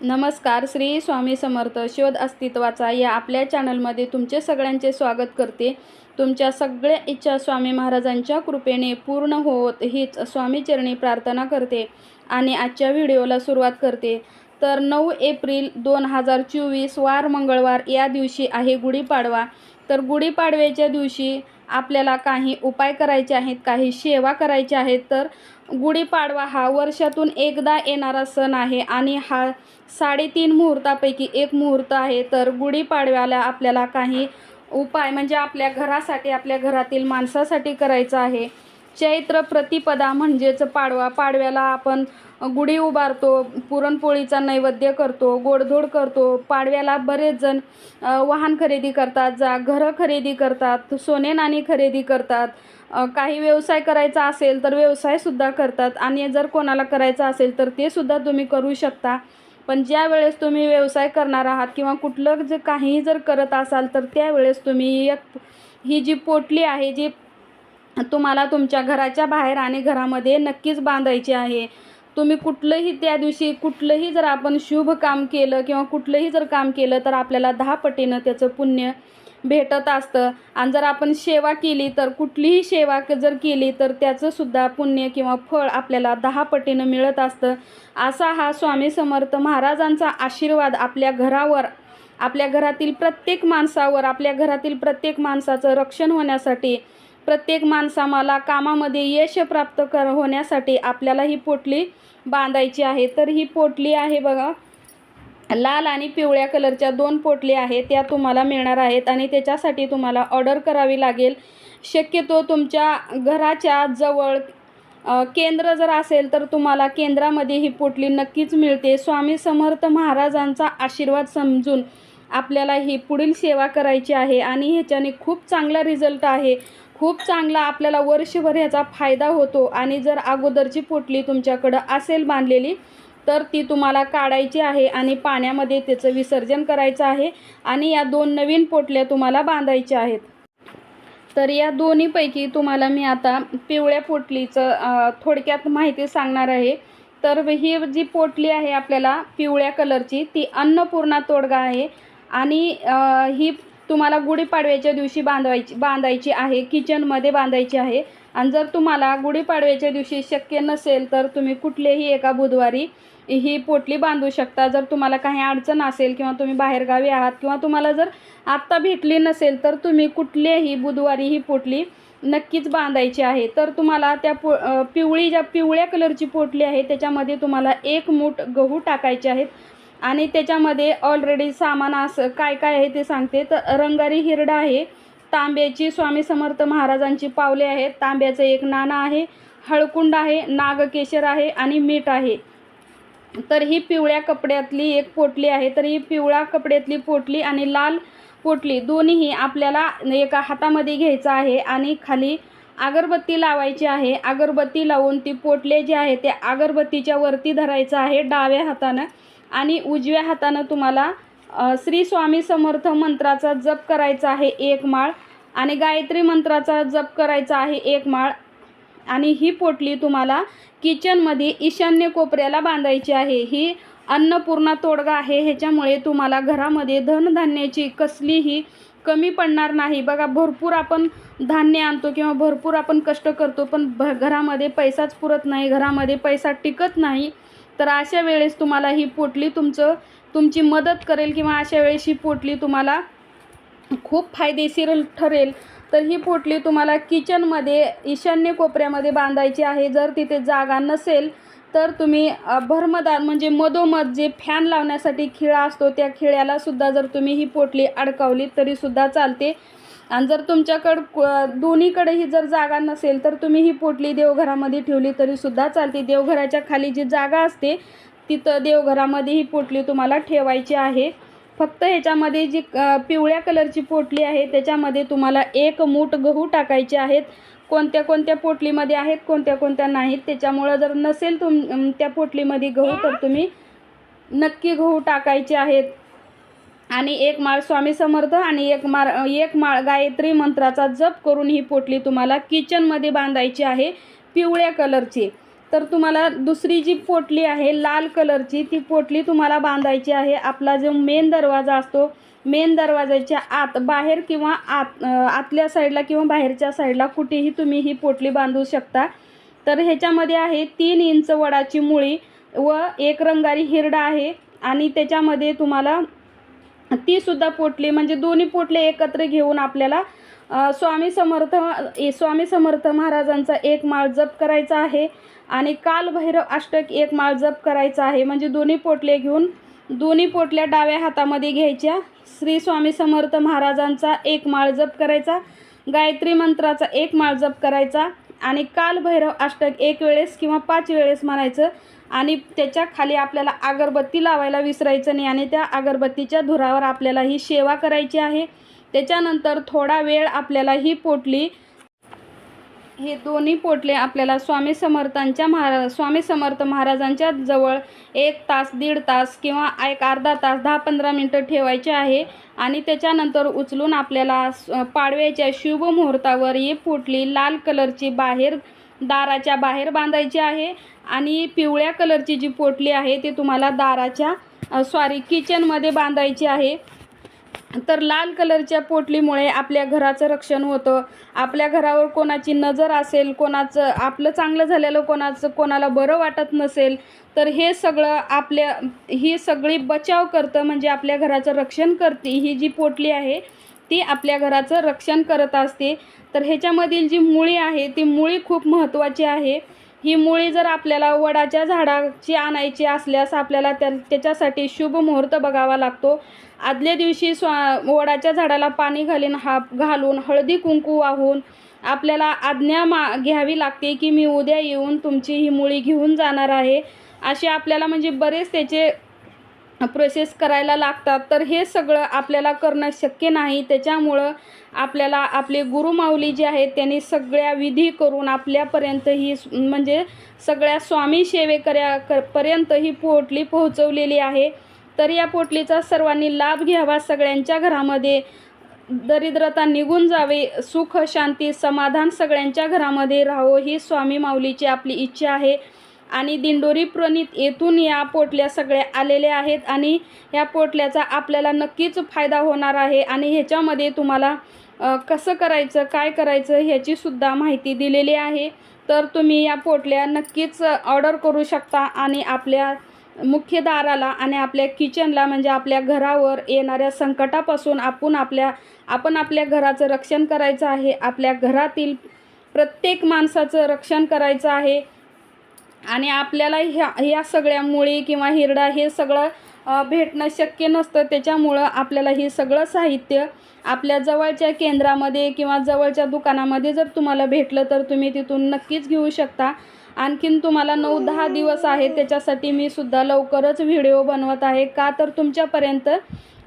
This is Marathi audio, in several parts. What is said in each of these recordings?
नमस्कार श्री स्वामी समर्थ शोध अस्तित्वाचा या आपल्या चॅनलमध्ये तुमचे सगळ्यांचे स्वागत करते. तुमच्या सगळ्या इच्छा स्वामी महाराजांच्या कृपेने पूर्ण होत हीच स्वामीचरणी प्रार्थना करते आणि आजच्या व्हिडिओला सुरुवात करते. तर नऊ एप्रिल दोन हजार चोवीस वार मंगळवार या दिवशी आहे गुढीपाडवा. तर गुढीपाडव्याच्या दिवशी आपल्याला काही उपाय करायचे आहेत काही सेवा करायच्या आहेत तर गुढीपाडवा हा वर्षातून एकदा येणारा सण आहे आणि हा साडेतीन मुहूर्तापैकी एक मुहूर्त आहे. तर गुढीपाडव्याला आपल्याला काही उपाय म्हणजे आपल्या घरासाठी आपल्या घरातील माणसासाठी करायचं आहे. चैत्र प्रतिपदा म्हणजेच पाडवा. पाडव्याला आपण गुढी उभारतो पुरणपोळीचा नैवेद्य करतो गोडधोड करतो. पाडव्याला बरेच जण वाहन खरेदी करतात जा घरं खरेदी करतात सोने नाणी खरेदी करतात. काही व्यवसाय करायचा असेल तर व्यवसायसुद्धा करतात. आणि जर कोणाला करायचा असेल तर ते सुद्धा तुम्ही करू शकता. पण ज्या वेळेस तुम्ही व्यवसाय करणार आहात किंवा कुठलं जे काहीही जर करत असाल तर त्यावेळेस तुम्ही एक ही जी पोटली आहे जी तुम्हाला तुमच्या घराच्या बाहेर आणि घरामध्ये नक्कीच बांधायची आहे. तुम्ही कुठलंही त्या दिवशी कुठलंही जर आपण शुभ काम केलं किंवा कुठलंही जर काम केलं तर आपल्याला दहा पटीनं त्याचं पुण्य भेटत असतं. आणि जर आपण सेवा केली तर कुठलीही सेवा क- जर केली तर त्याचंसुद्धा पुण्य किंवा फळ आपल्याला दहा पटीनं मिळत असतं. असा हा स्वामी समर्थ महाराजांचा आशीर्वाद आपल्या घरावर आपल्या घरातील प्रत्येक माणसावर आपल्या घरातील प्रत्येक माणसाचं रक्षण होण्यासाठी प्रत्येक माणसामाला कामामध्ये यश प्राप्त कर होण्यासाठी आपल्याला ही पोटली बांधायची आहे. तर ही पोटली आहे बघा लाल आणि पिवळ्या कलरच्या दोन पोटली आहेत त्या तुम्हाला मिळणार आहेत आणि त्याच्यासाठी तुम्हाला ऑर्डर करावी लागेल. शक्यतो तुमच्या घराच्या जवळ केंद्र जर असेल तर तुम्हाला केंद्रामध्ये ही पोटली नक्कीच मिळते. स्वामी समर्थ महाराजांचा आशीर्वाद समजून आपल्याला ही पुढील सेवा करायची आहे आणि ह्याच्याने खूप चांगला रिझल्ट आहे. खूप चांगला आपल्याला वर्षभर ह्याचा फायदा होतो आणि जर अगोदरची पोटली तुमच्याकडं असेल बांधलेली तर ती तुम्हाला काढायची आहे आणि पाण्यामध्ये त्याचं विसर्जन करायचं आहे आणि या दोन नवीन पोटल्या तुम्हाला बांधायच्या आहेत. तर या दोन्हीपैकी तुम्हाला मी आता पिवळ्या पोटलीचं थोडक्यात माहिती सांगणार आहे. तर ही जी पोटली आहे आपल्याला पिवळ्या कलरची ती अन्नपूर्णा तोडगा आहे. आणि ही तुम्हाला गुढीपाडव्याच्या दिवशी बांधवायची बांधायची आहे किचनमध्ये बांधायची आहे. आणि जर तुम्हाला गुढीपाडव्याच्या दिवशी शक्य नसेल तर तुम्ही कुठलेही एका बुधवारी ही पोटली बांधू शकता. जर तुम्हाला काही अडचण असेल किंवा तुम्ही बाहेरगावी आहात किंवा तुम्हाला जर आत्ता भेटली नसेल तर तुम्ही कुठलेही बुधवारी ही पोटली नक्कीच बांधायची आहे. तर तुम्हाला त्या पो पिवळी ज्या पिवळ्या कलरची पोटली आहे त्याच्यामध्ये तुम्हाला एक मूठ गहू टाकायचे आहेत. आणि त्याच्यामध्ये ऑलरेडी सामान असं काय काय आहे ते सांगते. तर रंगारी हिरडा आहे. तांब्याची स्वामी समर्थ महाराजांची पावले आहेत. तांब्याचं एक नाणं आहे. हळकुंड आहे. नागकेशर आहे आणि मीठ आहे. तर ही पिवळ्या कपड्यातली एक पोटली आहे. तर ही पिवळ्या कपड्यातली पोटली आणि लाल पोटली दोन्हीही आपल्याला एका हातामध्ये घ्यायचं आहे आणि खाली अगरबत्ती लावायची आहे. अगरबत्ती लावून ती पोटले जे आहे ते अगरबत्तीच्या वरती धरायचं आहे डाव्या हातानं. आणि उजव्या हातानं तुम्हाला श्री स्वामी समर्थ मंत्राचा जप करायचा आहे एक माळ आणि गायत्री मंत्राचा जप करायचा आहे एक माळ. आणि ही पोटली तुम्हाला किचनमध्ये ईशान्य कोपऱ्याला बांधायची आहे. ही अन्नपूर्णा तोडगा आहे. ह्याच्यामुळे तुम्हाला घरामध्ये धनधान्याची कसलीही कमी पडणार नाही. बघा भरपूर आपण धान्य आणतो किंवा भरपूर आपण कष्ट करतो पण भ घरामध्ये पैसाच पुरत नाही. घरामध्ये पैसा टिकत नाही. तर अशा वेळेस तुम्हाला ही पोटली तुमचं तुमची मदत करेल किंवा अशा वेळेस ही पोटली तुम्हाला खूप फायदेशीर ठरेल. तर ही पोटली तुम्हाला किचनमध्ये ईशान्य कोपऱ्यामध्ये बांधायची आहे. जर तिथे जागा नसेल तर तुम्ही भरमदार म्हणजे मधोमध जे फॅन लावण्यासाठी खिळा असतो त्या खिळ्यालासुद्धा जर तुम्ही ही पोटली अडकावली तरीसुद्धा चालते. आणि जर तुमच्याकडं दोन्हीकडेही जर जागा नसेल तर तुम्ही ही पोटली देवघरामध्ये ठेवली तरीसुद्धा चालते. देवघराच्या खाली जी जागा असते तिथं देवघरामध्ये ही पोटली तुम्हाला ठेवायची आहे. फक्त ह्याच्यामध्ये जी पिवळ्या कलरची पोटली आहे त्याच्यामध्ये तुम्हाला एक मूठ गहू टाकायचे आहेत. कोणत्या कोणत्या पोटलीमध्ये आहेत कोणत्या कोणत्या नाहीत त्याच्यामुळं जर नसेल तुम त्या पोटलीमध्ये गहू तर तुम्ही नक्की गहू टाकायचे आहेत. आणि एक माळ स्वामी समर्थ आणि एक माळ एक माळ गायत्री मंत्राचा जप करून ही पोटली तुम्हाला किचनमध्ये बांधायची आहे पिवळ्या कलरची तर तुम्हाला दुसरी जी पोटली आहे लाल कलरची ती पोटली तुम्हाला बांधायची आहे. आपला जो मेन दरवाजा असतो मेन दरवाजाच्या आत बाहेर किंवा आत आतल्या साईडला किंवा बाहेरच्या साईडला कुठेही तुम्ही ही पोटली बांधू शकता. तर ह्याच्यामध्ये आहे तीन इंच वडाची मुळी व एक रंगारी हिरडा आहे आणि त्याच्यामध्ये तुम्हाला ती सुद्धा पोटली. म्हणजे दोन्ही पोटले एकत्र घेऊन आपल्याला स्वामी समर्थ ए, स्वामी समर्थ महाराजांचा एक माळ जप करायचा आहे आणि कालभैरव अष्टक एक माळ जप करायचा आहे. म्हणजे दोन्ही पोटले घेऊन दोन्ही पोटल्या डाव्या हातामध्ये घ्यायच्या. श्री स्वामी समर्थ महाराजांचा एक माळ जप करायचा. गायत्री मंत्राचा एक माळ जप करायचा. आणि कालभैरव अष्टक एक वेळेस किंवा पाच वेळेस म्हणायचं आणि त्याच्याखाली आपल्याला अगरबत्ती लावायला विसरायचं नाही आणि त्या अगरबत्तीच्या धुरावर आपल्याला ही सेवा करायची आहे. त्याच्यानंतर थोडा वेळ आपल्याला ही पोटली हे दोन्ही पोटले आपल्याला स्वामी समर्थांच्या महारा स्वामी समर्थ महाराजांच्या जवळ एक तास दीड तास किंवा एक अर्धा तास दहा पंधरा मिनटं ठेवायचे आहे आणि त्याच्यानंतर उचलून आपल्याला पाडव्याच्या शुभ मुहूर्तावर ही पोटली लाल कलरची बाहेर दाराच्या बाहेर बांधायची आहे आणि पिवळ्या कलरची जी पोटली आहे ती तुम्हाला दाराच्या सॉरी किचनमध्ये बांधायची आहे. तर लाल कलरच्या पोटलीमुळे आपल्या घराचं रक्षण होतं. आपल्या घरावर कोणाची नजर असेल कोणाचं आपलं चांगलं झालेलं कोणाचं कोणाला बरं वाटत नसेल तर हे सगळं आपल्या ही सगळी बचाव करतं म्हणजे आपल्या घराचं रक्षण करते ही जी पोटली आहे ती आपल्या घराचं रक्षण करत असते. तर ह्याच्यामधील जी मुळी आहे ती मुळी खूप महत्त्वाची आहे. ही मुळी जर आपल्याला वडाच्या झाडाची आणायची असल्यास आपल्याला त्या त्याच्यासाठी शुभ मुहूर्त बघावा लागतो. आदल्या दिवशी स्वा वडाच्या झाडाला पाणी घालीन हा घालून हळदी कुंकू वाहून आपल्याला आज्ञा मा घ्यावी लागते की मी उद्या येऊन तुमची ही मुळी घेऊन जाणार आहे. असे आपल्याला म्हणजे बरेच त्याचे प्रोसेस करायला लागतात. तर हे सगळं आपल्याला करणं शक्य नाही. त्याच्यामुळं आपल्याला आपले गुरुमाऊली जे आहेत त्यांनी सगळ्या विधी करून आपल्यापर्यंत ही म्हणजे सगळ्या स्वामी सेवेकऱ्या क पर्यंत ही पोटली पोहोचवलेली आहे. तर या पोटलीचा सर्वांनी लाभ घ्यावा. सगळ्यांच्या घरामध्ये दरिद्रता निघून जावे. सुख शांती समाधान सगळ्यांच्या घरामध्ये राहावं ही स्वामी माऊलीची आपली इच्छा आहे. आणि दिंडोरी प्रणित येथून या पोटल्या सगळ्या आलेल्या आहेत आणि या पोटल्याचा आपल्याला नक्कीच फायदा होणार आहे. आणि ह्याच्यामध्ये तुम्हाला कसं करायचं काय करायचं ह्याचीसुद्धा माहिती दिलेली आहे. तर तुम्ही या पोटल्या नक्कीच ऑर्डर करू शकता आणि आपल्या मुख्य दाराला आणि आपल्या किचनला म्हणजे आपल्या घरावर येणाऱ्या संकटापासून आपण आपल्या आपण आपल्या घराचं रक्षण करायचं आहे. आपल्या घरातील प्रत्येक माणसाचं रक्षण करायचं आहे. आणि आपल्याला ह्या ह्या सगळ्या मुळी किंवा हिरडा हे सगळं भेटणं शक्य नसतं. त्याच्यामुळं आपल्याला हे सगळं साहित्य आपल्या जवळच्या केंद्रामध्ये किंवा जवळच्या दुकानामध्ये जर तुम्हाला भेटलं तर तुम्ही तिथून नक्कीच घेऊ शकता. आणखीन तुम्हाला नऊ दहा दिवस आहे त्याच्यासाठी मी सुद्धा लवकरच व्हिडिओ बनवत आहे. का तर तुमच्यापर्यंत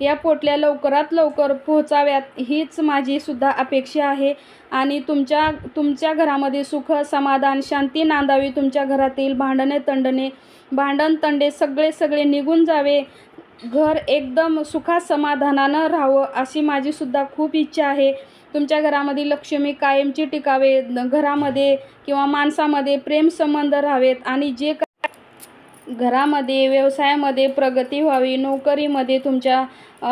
या पोटल्या लवकरात लवकर पोहोचाव्यात हीच माझी सुद्धा अपेक्षा आहे. आणि तुमच्या तुमच्या घरामध्ये सुख समाधान शांती नांदावी तुमच्या घरातील भांडणे तंडणे भांडण तंडे सगळे सगळे निघून जावे. घर एकदम सुखात समाधानानं राहावं अशी माझीसुद्धा खूप इच्छा आहे. तुमच्या घरामध्ये लक्ष्मी कायमची टिकावे घरामध्ये किंवा माणसामध्ये प्रेमसंबंध राहावेत आणि जे घरामध्ये व्यवसायामध्ये प्रगती व्हावी नोकरीमध्ये तुमच्या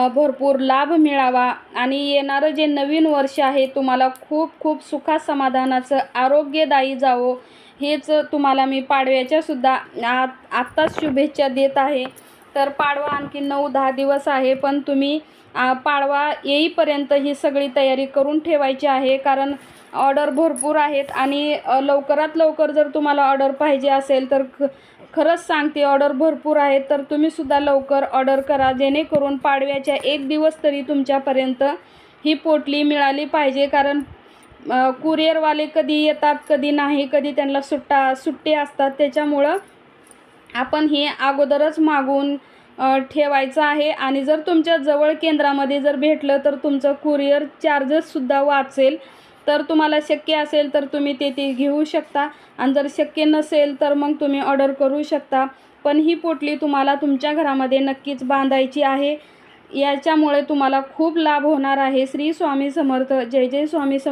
भरपूर लाभ मिळावा आणि येणारं जे नवीन वर्ष आहे तुम्हाला खूप खूप सुखासमाधानाचं आरोग्यदायी जावो हेच तुम्हाला मी पाडव्याच्या सुद्धा आ आत्ताच शुभेच्छा देत आहे. तर पाडवा आणखी नऊ दहा दिवस आहे पण तुम्ही पाडवा येईपर्यंत ही सगळी तयारी करून ठेवायची आहे कारण ऑर्डर भरपूर आहेत आणि लवकरात लवकर जर तुम्हाला ऑर्डर पाहिजे असेल तर खरंच सांगते ऑर्डर भरपूर आहे तर तुम्हीसुद्धा लवकर ऑर्डर करा. जेणेकरून पाडव्याच्या एक दिवस तरी तुमच्यापर्यंत ही पोटली मिळाली पाहिजे. कारण कुरिअरवाले कधी येतात कधी नाही कधी त्यांना सुट्टा सुट्टे असतात. त्याच्यामुळं आपण हे अगोदरच मागून ठेवायचं आहे. आणि जर तुमच्या जवळ केंद्रामध्ये जर भेटलं तर तुमचं कुरिअर चार्जेससुद्धा वाचेल. तर तुम्हाला शक्य असेल तर तुम्ही ते ते घेऊ शकता. आणि जर शक्य नसेल तर मग तुम्ही ऑर्डर करू शकता. पण ही पोटली तुम्हाला तुमच्या घरामध्ये नक्कीच बांधायची आहे. याच्यामुळे तुम्हाला खूप लाभ होणार आहे. श्री स्वामी समर्थ. जय जय स्वामी सम